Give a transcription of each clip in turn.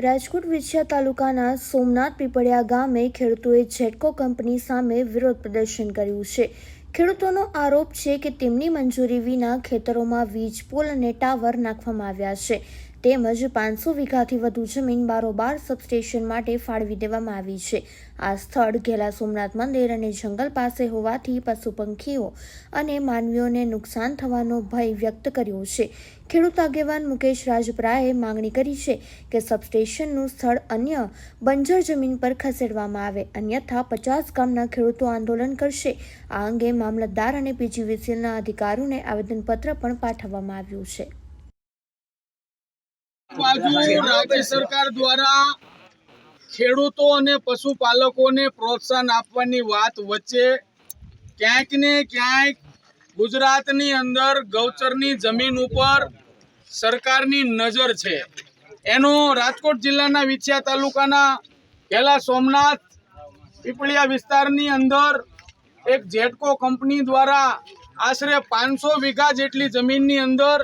રાજકોટ વિછિયા તાલુકાના સોમનાથ પીપળિયા ગામે ખેડૂતોએ જેટકો કંપની સામે વિરોધ પ્રદર્શન કર્યું છે. ખેડૂતોનો આરોપ છે કે તેમની મંજૂરી વિના ખેતરોમાં વીજ, પોલ અને ટાવર નાખવામાં આવ્યા છે. તેમજ પાંચસો વીઘાથી વધુ જમીન બારોબાર સબસ્ટેશન માટે ફાળવી દેવામાં આવી છે. આ સ્થળ ઘેલા સોમનાથ મંદિર અને જંગલ પાસે હોવાથી પશુ પંખીઓ અને માનવીઓને નુકસાન થવાનો ભય વ્યક્ત કર્યો છે. ખેડૂત આગેવાન મુકેશ રાજપરાએ માંગણી કરી છે કે સબસ્ટેશનનું સ્થળ અન્ય બંજર જમીન પર ખસેડવામાં આવે. અન્યથા પચાસ ગામના ખેડૂતો આંદોલન કરશે. આ અંગે મામલતદાર અને પીજીવીસીએલના અધિકારીઓને આવેદનપત્ર પણ પાઠવવામાં આવ્યું છે. બાજુ રાજ્ય સરકાર દ્વારા ખેડૂતો અને પશુપાલકોને પ્રોત્સાહન આપવાની વાત વચ્ચે ક્યાંક ને ક્યાંક ગુજરાતની અંદર ગૌચરની જમીન ઉપર સરકારની નજર છે. એનો રાજકોટ જિલ્લાના વિછિયા તાલુકાના પહેલા સોમનાથ પીપળિયા વિસ્તારની અંદર એક જેટકો કંપની દ્વારા આશરે પાંચસો વીઘા જેટલી જમીનની અંદર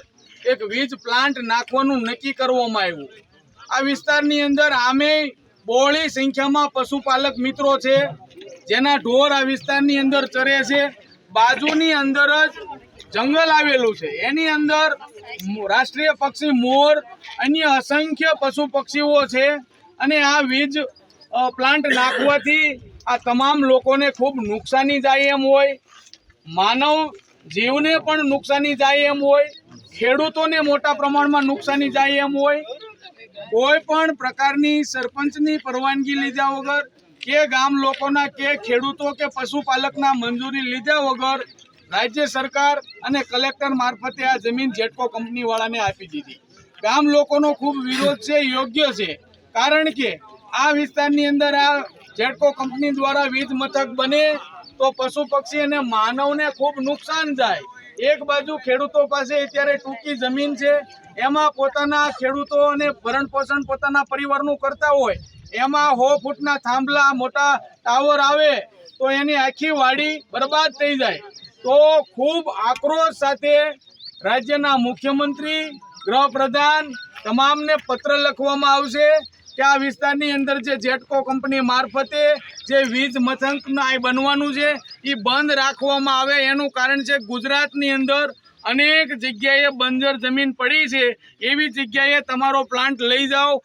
એક વીજ પ્લાન્ટ નાખવાનું નક્કી કરવામાં આવ્યું. આ વિસ્તારની અંદર આમે બહોળી સંખ્યામાં પશુપાલક મિત્રો છે. જેના ઢોર આ વિસ્તારની અંદર ચરે છે. બાજુની અંદર જ જંગલ આવેલું છે. એની અંદર રાષ્ટ્રીય પક્ષી મોર, અન્ય અસંખ્ય પશુ પક્ષીઓ છે. અને આ વીજ પ્લાન્ટ નાખવાથી આ તમામ લોકોને ખૂબ નુકસાની જાય એમ હોય. માનવ જીવને પણ નુકસાની જાય એમ હોય. ખેડૂતોને મોટા પ્રમાણમાં નુકસાની જાય એમ હોય, કોઈ પણ પ્રકારની સરપંચની પરવાનગી લીધા વગર કે ગામ લોકોના કે ખેડૂતો કે પશુપાલકના મંજૂરી લીધા વગર રાજ્ય સરકાર અને કલેક્ટર મારફતે આ જમીન જેટકો કંપનીવાળાને આપી દીધી. ગામ લોકોનો ખૂબ વિરોધ છે, યોગ્ય છે, કારણ કે આ વિસ્તારની અંદર આ જેટકો કંપની દ્વારા વીજ મથક બને તો પશુ પક્ષી અને માનવને ખૂબ નુકસાન જાય. એક બાજુ ખેડૂતો પાસે અત્યારે ટૂંકી જમીન છે, એમાં પોતાના ખેડૂતો અને ભરણ પોષણ પોતાના પરિવારનું કરતા હોય, એમાં હો ફૂટના થાંભલા, મોટા ટાવર આવે, તો એની આખી વાડી બરબાદ થઈ જાય. તો ખૂબ આક્રોશ સાથે રાજ્યના મુખ્યમંત્રી, ગૃહપ્રધાન તમામને પત્ર લખવામાં આવશે. કે આ વિસ્તારની અંદર જે જેટકો કંપની મારફતે જે વીજ મથંકના બનવાનું છે એ બંધ રાખવામાં આવે. એનું કારણ છે ગુજરાતની અંદર અનેક જગ્યાએ બંજર જમીન પડી છે. એવી જગ્યાએ તમારો પ્લાન્ટ લઈ જાઓ.